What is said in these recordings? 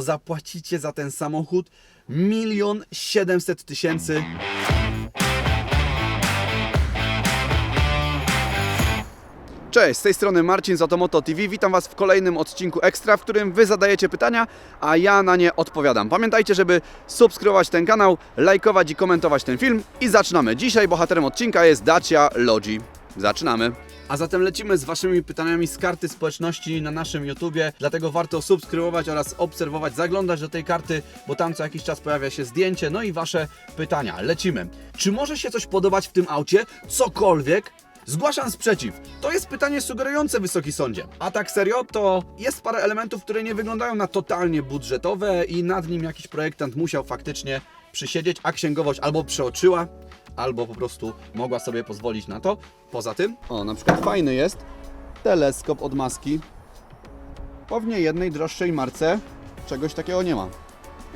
zapłacicie za ten samochód milion siedemset tysięcy. Cześć, z tej strony Marcin z Otomoto TV. Witam Was w kolejnym odcinku Ekstra, w którym Wy zadajecie pytania, a ja na nie odpowiadam. Pamiętajcie, żeby subskrybować ten kanał, lajkować i komentować ten film. I zaczynamy. Dzisiaj bohaterem odcinka jest Dacia Logi. Zaczynamy. A zatem lecimy z Waszymi pytaniami z karty społeczności na naszym YouTubie, dlatego warto subskrybować oraz obserwować, zaglądać do tej karty, bo tam co jakiś czas pojawia się zdjęcie, no i Wasze pytania. Lecimy. Czy może się coś podobać w tym aucie? Cokolwiek? Zgłaszam sprzeciw. To jest pytanie sugerujące Wysoki Sądzie. A tak serio, to jest parę elementów, które nie wyglądają na totalnie budżetowe i nad nim jakiś projektant musiał faktycznie przysiedzieć, a księgowość albo przeoczyła, albo po prostu mogła sobie pozwolić na to. Poza tym, o, na przykład fajny jest teleskop od maski. Pewnie jednej droższej marce czegoś takiego nie ma.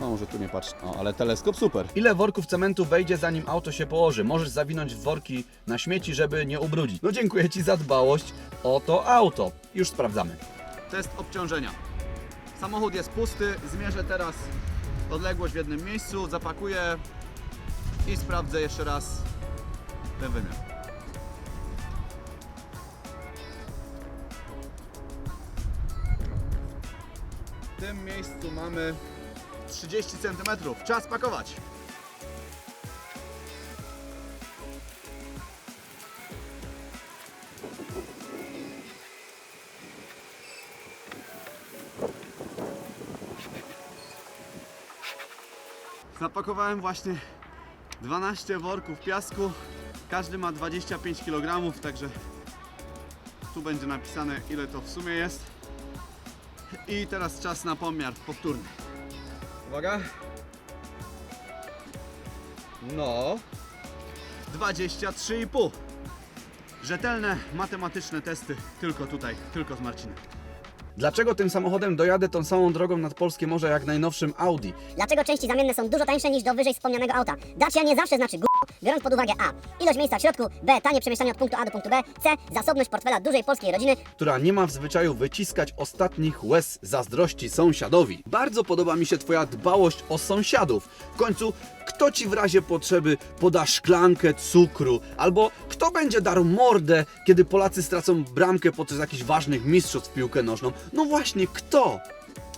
O, może tu nie patrz. O, ale teleskop super. Ile worków cementu wejdzie zanim auto się położy? Możesz zawinąć w worki na śmieci, żeby nie ubrudzić. No dziękuję Ci za dbałość o to auto. Już sprawdzamy. Test obciążenia. Samochód jest pusty. Zmierzę teraz odległość w jednym miejscu, zapakuję i sprawdzę jeszcze raz ten wymiar. W tym miejscu mamy 30 cm. Czas pakować. Zapakowałem właśnie 12 worków piasku. Każdy ma 25 kg, także tu będzie napisane ile to w sumie jest. I teraz czas na pomiar powtórny. Uwaga. No. 23,5. Rzetelne matematyczne testy tylko tutaj, tylko z Marcinem. Dlaczego tym samochodem dojadę tą samą drogą nad polskie morze jak najnowszym Audi? Dlaczego części zamienne są dużo tańsze niż do wyżej wspomnianego auta? Dacia nie zawsze znaczy gówno, biorąc pod uwagę A. Ilość miejsca w środku, B. Tanie przemieszczanie od punktu A do punktu B, C. Zasobność portfela dużej polskiej rodziny, która nie ma w zwyczaju wyciskać ostatnich łez zazdrości sąsiadowi. Bardzo podoba mi się Twoja dbałość o sąsiadów. W końcu, kto Ci w razie potrzeby poda szklankę cukru? Albo kto będzie darł mordę, kiedy Polacy stracą bramkę podczas jakichś ważnych mistrzostw w piłkę nożną? No właśnie, kto?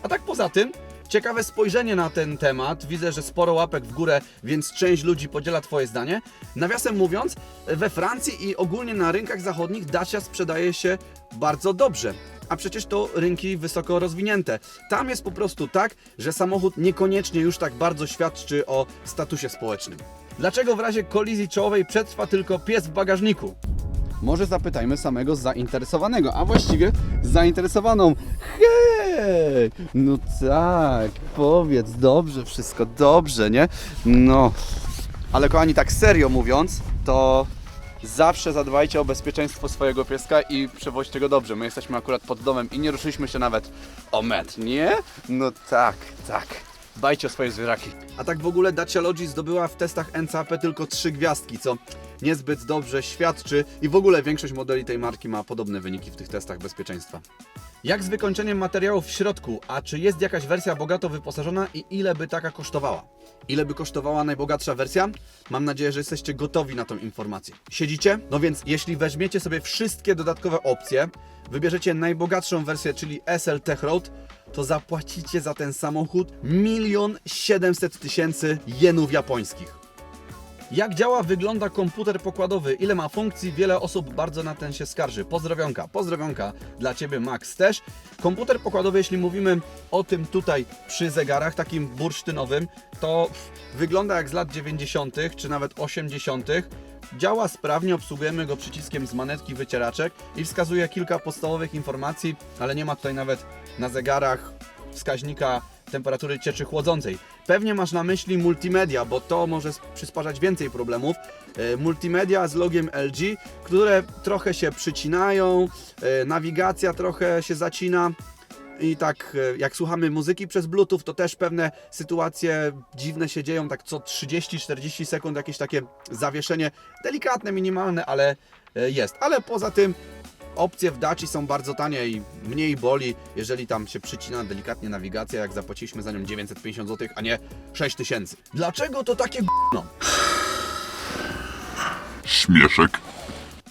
A tak poza tym, ciekawe spojrzenie na ten temat. Widzę, że sporo łapek w górę, więc część ludzi podziela Twoje zdanie. Nawiasem mówiąc, we Francji i ogólnie na rynkach zachodnich Dacia sprzedaje się bardzo dobrze. A przecież to rynki wysoko rozwinięte. Tam jest po prostu tak, że samochód niekoniecznie już tak bardzo świadczy o statusie społecznym. Dlaczego w razie kolizji czołowej przetrwa tylko pies w bagażniku? Może zapytajmy samego zainteresowanego, a właściwie zainteresowaną. Hej! No tak, powiedz, dobrze, wszystko dobrze, nie? No. Ale kochani, tak serio mówiąc, to zawsze zadbajcie o bezpieczeństwo swojego pieska i przewoźcie go dobrze. My jesteśmy akurat pod domem i nie ruszyliśmy się nawet o metr, nie? No tak, tak. Dbajcie o swoje zwierzaki. A tak w ogóle Dacia Logi zdobyła w testach NCAP tylko trzy gwiazdki, co niezbyt dobrze świadczy i w ogóle większość modeli tej marki ma podobne wyniki w tych testach bezpieczeństwa. Jak z wykończeniem materiałów w środku, a czy jest jakaś wersja bogato wyposażona i ile by taka kosztowała? Ile by kosztowała najbogatsza wersja? Mam nadzieję, że jesteście gotowi na tą informację. Siedzicie? No więc jeśli weźmiecie sobie wszystkie dodatkowe opcje, wybierzecie najbogatszą wersję, czyli SL Tech Road, to zapłacicie za ten samochód milion siedemset tysięcy jenów japońskich. Jak działa, wygląda komputer pokładowy? Ile ma funkcji? Wiele osób bardzo na ten się skarży. Pozdrowionka, pozdrowionka dla Ciebie Max też. Komputer pokładowy, jeśli mówimy o tym tutaj przy zegarach, takim bursztynowym, to wygląda jak z lat 90. czy nawet 80. Działa sprawnie, obsługujemy go przyciskiem z manetki wycieraczek i wskazuje kilka podstawowych informacji, ale nie ma tutaj nawet na zegarach wskaźnika temperatury cieczy chłodzącej. Pewnie masz na myśli multimedia, bo to może sp- przysparzać więcej problemów. E, Multimedia z logiem LG, które trochę się przycinają, e, nawigacja trochę się zacina. I tak, e, jak słuchamy muzyki przez Bluetooth, to też pewne sytuacje dziwne się dzieją, tak co 30-40 sekund jakieś takie zawieszenie, delikatne, minimalne, ale jest. Ale poza tym opcje w Daci są bardzo tanie i mniej boli, jeżeli tam się przycina delikatnie nawigacja, jak zapłaciliśmy za nią 950 zł, a nie 6000. Dlaczego to takie gówno? Śmieszek.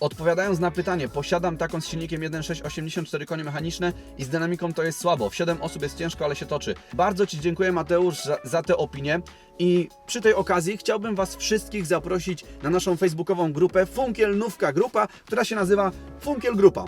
Odpowiadając na pytanie, posiadam taką z silnikiem 1.6 84 konie mechaniczne i z dynamiką to jest słabo. W 7 osób jest ciężko, ale się toczy. Bardzo Ci dziękuję Mateusz za, za tę opinię i przy tej okazji chciałbym Was wszystkich zaprosić na naszą facebookową grupę Funkiel Nówka Grupa, która się nazywa Funkiel Grupa.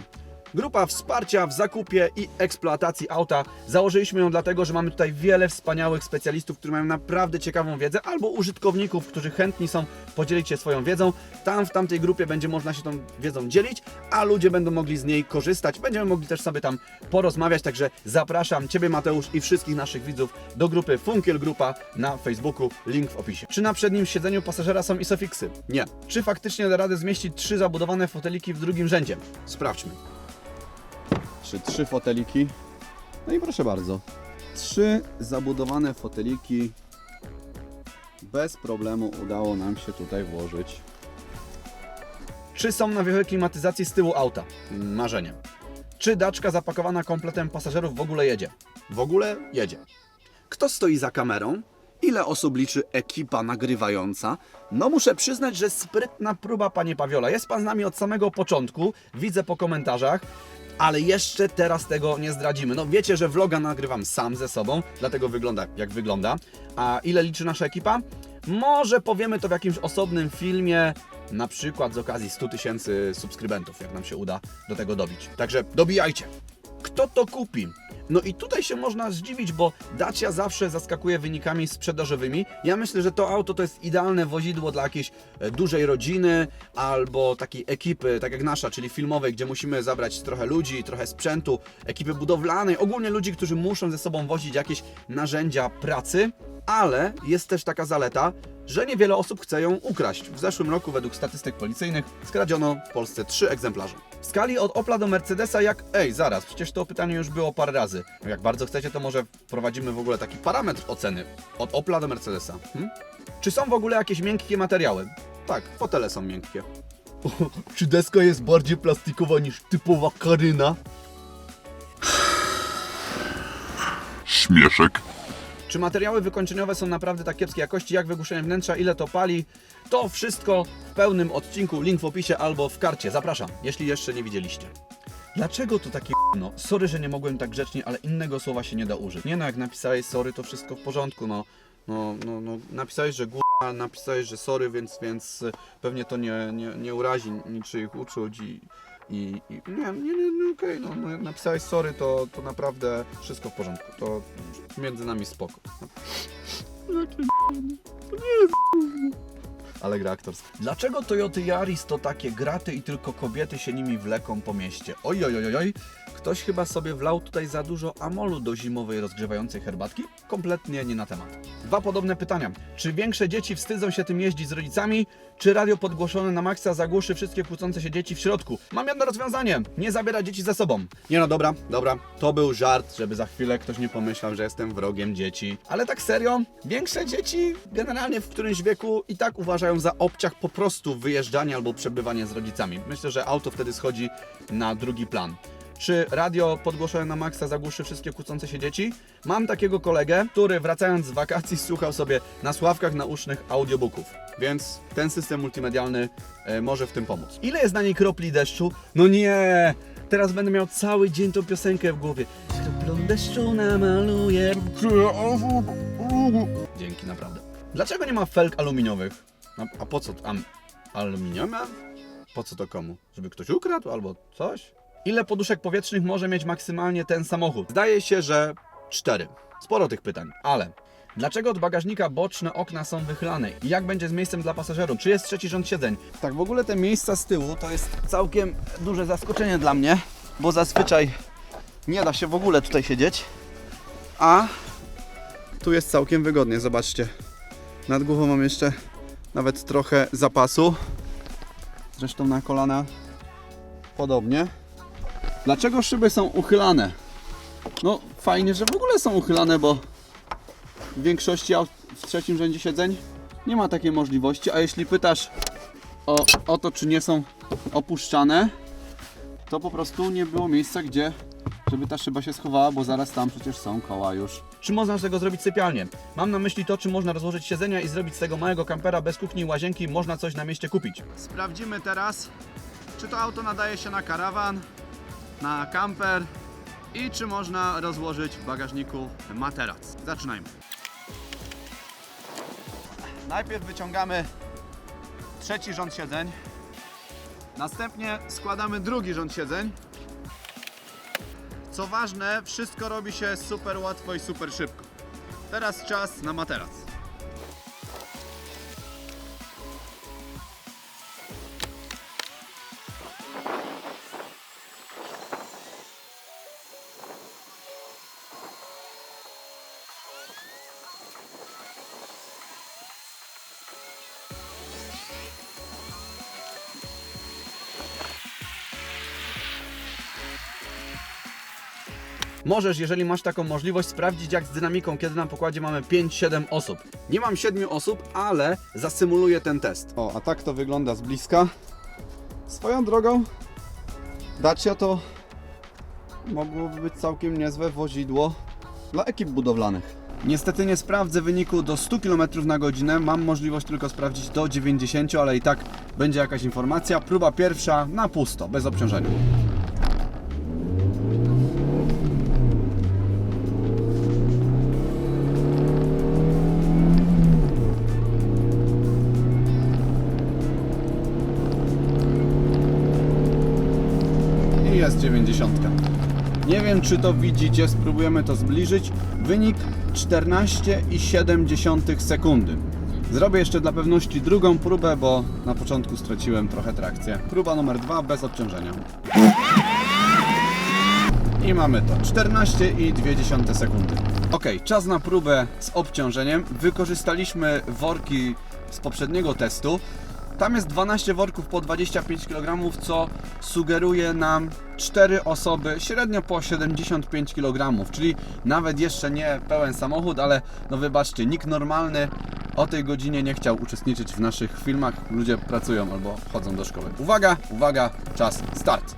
Grupa wsparcia w zakupie i eksploatacji auta. Założyliśmy ją dlatego, że mamy tutaj wiele wspaniałych specjalistów, którzy mają naprawdę ciekawą wiedzę, albo użytkowników, którzy chętni są podzielić się swoją wiedzą. Tam w tamtej grupie będzie można się tą wiedzą dzielić, a ludzie będą mogli z niej korzystać. Będziemy mogli też sobie tam porozmawiać, także zapraszam Ciebie Mateusz i wszystkich naszych widzów do grupy Funkiel Grupa na Facebooku, link w opisie. Czy na przednim siedzeniu pasażera są isofixy? Nie. Czy faktycznie da radę zmieścić trzy zabudowane foteliki w drugim rzędzie? Sprawdźmy czy trzy foteliki. No i proszę bardzo. Trzy zabudowane foteliki bez problemu udało nam się tutaj włożyć. Czy są nawiewy klimatyzacji z tyłu auta? Marzenie. Czy daczka zapakowana kompletem pasażerów w ogóle jedzie? W ogóle jedzie. Kto stoi za kamerą? Ile osób liczy ekipa nagrywająca? No muszę przyznać, że sprytna próba, panie Pawiola. Jest pan z nami od samego początku, widzę po komentarzach, ale jeszcze teraz tego nie zdradzimy. No wiecie, że vloga nagrywam sam ze sobą, dlatego wygląda jak wygląda. A ile liczy nasza ekipa? Może powiemy to w jakimś osobnym filmie, na przykład z okazji 100 tysięcy subskrybentów, jak nam się uda do tego dobić. Także dobijajcie! Kto to kupi? No i tutaj się można zdziwić, bo Dacia zawsze zaskakuje wynikami sprzedażowymi. Ja myślę, że to auto to jest idealne wozidło dla jakiejś e, dużej rodziny albo takiej ekipy, tak jak nasza, czyli filmowej, gdzie musimy zabrać trochę ludzi, trochę sprzętu, ekipy budowlanej, ogólnie ludzi, którzy muszą ze sobą wozić jakieś narzędzia pracy, ale jest też taka zaleta, że niewiele osób chce ją ukraść. W zeszłym roku według statystyk policyjnych skradziono w Polsce trzy egzemplarze. W skali od Opla do Mercedesa jak... Ej, zaraz, przecież to pytanie już było parę razy. No Jak bardzo chcecie, to może wprowadzimy w ogóle taki parametr oceny. Od Opla do Mercedesa. Hm? Czy są w ogóle jakieś miękkie materiały? Tak, fotele są miękkie. Czy deska jest bardziej plastikowa niż typowa karyna? Śmieszek. Czy materiały wykończeniowe są naprawdę tak kiepskiej jakości, jak wygłuszenie wnętrza, ile to pali? To wszystko w pełnym odcinku, link w opisie albo w karcie. Zapraszam, jeśli jeszcze nie widzieliście. Dlaczego to takie no? Sorry, że nie mogłem tak grzecznie, ale innego słowa się nie da użyć. Nie no, jak napisałeś sorry, to wszystko w porządku, no. No, no, no napisałeś, że g***a, napisałeś, że sorry, więc, więc y, pewnie to nie, nie, nie urazi niczyich uczuć i, i, i nie, nie, nie, nie okej, no, no, jak napisałeś sorry, to, to naprawdę wszystko w porządku, to między nami spoko. Ale gra aktorska. Dlaczego Toyota Yaris to takie graty i tylko kobiety się nimi wleką po mieście? Oj, oj, oj, oj. Ktoś chyba sobie wlał tutaj za dużo amolu do zimowej rozgrzewającej herbatki? Kompletnie nie na temat. Dwa podobne pytania. Czy większe dzieci wstydzą się tym jeździć z rodzicami? Czy radio podgłoszone na maksa zagłuszy wszystkie kłócące się dzieci w środku? Mam jedno rozwiązanie. Nie zabiera dzieci ze sobą. Nie no, dobra, dobra. To był żart, żeby za chwilę ktoś nie pomyślał, że jestem wrogiem dzieci. Ale tak serio, większe dzieci generalnie w którymś wieku i tak uważają za obciach po prostu wyjeżdżanie albo przebywanie z rodzicami. Myślę, że auto wtedy schodzi na drugi plan. Czy radio podgłoszone na maksa zagłuszy wszystkie kłócące się dzieci? Mam takiego kolegę, który wracając z wakacji słuchał sobie na sławkach naucznych audiobooków, więc ten system multimedialny e, może w tym pomóc. Ile jest na niej kropli deszczu? No nie! Teraz będę miał cały dzień tą piosenkę w głowie. Kroplą deszczu namaluję. Dzięki, naprawdę. Dlaczego nie ma felg aluminiowych? A, a po co? Am, aluminium? Po co to komu? Żeby ktoś ukradł albo coś? Ile poduszek powietrznych może mieć maksymalnie ten samochód? Zdaje się, że cztery. Sporo tych pytań, ale dlaczego od bagażnika boczne okna są wychylane? I jak będzie z miejscem dla pasażerów? Czy jest trzeci rząd siedzeń? Tak, w ogóle te miejsca z tyłu to jest całkiem duże zaskoczenie dla mnie, bo zazwyczaj nie da się w ogóle tutaj siedzieć, a tu jest całkiem wygodnie, zobaczcie. Nad głową mam jeszcze nawet trochę zapasu. Zresztą na kolana podobnie. Dlaczego szyby są uchylane? No fajnie, że w ogóle są uchylane, bo w większości w trzecim rzędzie siedzeń nie ma takiej możliwości, a jeśli pytasz o, o to, czy nie są opuszczane, to po prostu nie było miejsca, gdzie żeby ta szyba się schowała, bo zaraz tam przecież są koła już. Czy można z tego zrobić sypialnię? Mam na myśli to, czy można rozłożyć siedzenia i zrobić z tego małego kampera bez kuchni i łazienki, można coś na mieście kupić. Sprawdzimy teraz, czy to auto nadaje się na karawan, na kamper i czy można rozłożyć w bagażniku materac. Zaczynajmy. Najpierw wyciągamy trzeci rząd siedzeń. Następnie składamy drugi rząd siedzeń. Co ważne, wszystko robi się super łatwo i super szybko. Teraz czas na materac. Możesz, jeżeli masz taką możliwość, sprawdzić jak z dynamiką, kiedy na pokładzie mamy 5-7 osób. Nie mam 7 osób, ale zasymuluję ten test. O, a tak to wygląda z bliska. Swoją drogą, Dacia to mogłoby być całkiem niezłe wozidło dla ekip budowlanych. Niestety nie sprawdzę wyniku do 100 km na godzinę, mam możliwość tylko sprawdzić do 90, ale i tak będzie jakaś informacja. Próba pierwsza na pusto, bez obciążenia. 90. Nie wiem, czy to widzicie, spróbujemy to zbliżyć. Wynik 14,7 sekundy. Zrobię jeszcze dla pewności drugą próbę, bo na początku straciłem trochę trakcję. Próba numer dwa bez obciążenia. I mamy to 14,2 sekundy. Ok, czas na próbę z obciążeniem. Wykorzystaliśmy worki z poprzedniego testu. Tam jest 12 worków po 25 kg, co sugeruje nam 4 osoby, średnio po 75 kg, czyli nawet jeszcze nie pełen samochód, ale no wybaczcie, nikt normalny o tej godzinie nie chciał uczestniczyć w naszych filmach. Ludzie pracują albo chodzą do szkoły. Uwaga, uwaga, czas, start.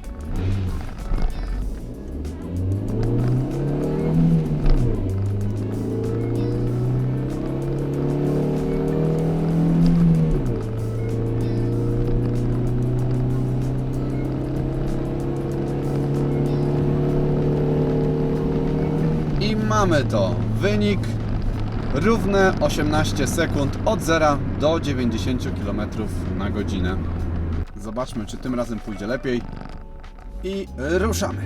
Mamy to. Wynik równe 18 sekund od 0 do 90 km na godzinę. Zobaczmy, czy tym razem pójdzie lepiej. I ruszamy.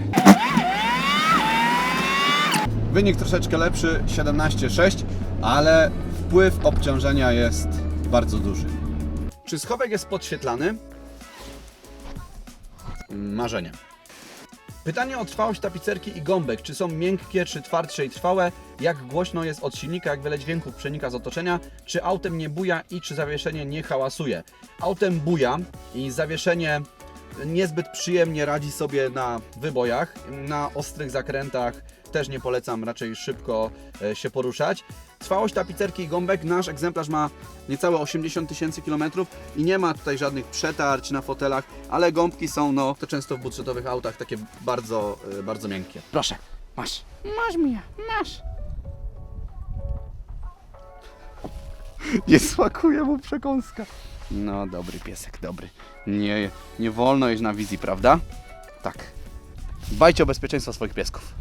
Wynik troszeczkę lepszy, 17,6, ale wpływ obciążenia jest bardzo duży. Czy schowek jest podświetlany? Marzenie. Pytanie o trwałość tapicerki i gąbek. Czy są miękkie, czy twardsze i trwałe? Jak głośno jest od silnika, jak wiele dźwięków przenika z otoczenia? Czy autem nie buja i czy zawieszenie nie hałasuje? Autem buja i zawieszenie niezbyt przyjemnie radzi sobie na wybojach, na ostrych zakrętach też nie polecam raczej szybko e, się poruszać. Trwałość tapicerki i gąbek, nasz egzemplarz ma niecałe 80 tysięcy kilometrów i nie ma tutaj żadnych przetarć na fotelach, ale gąbki są, no, to często w budżetowych autach takie bardzo, e, bardzo miękkie. Proszę, masz. Masz Mija, masz. Nie smakuje mu przekąska. No, dobry piesek, dobry. Nie, nie wolno jeść na wizji, prawda? Tak. Dbajcie o bezpieczeństwo swoich piesków.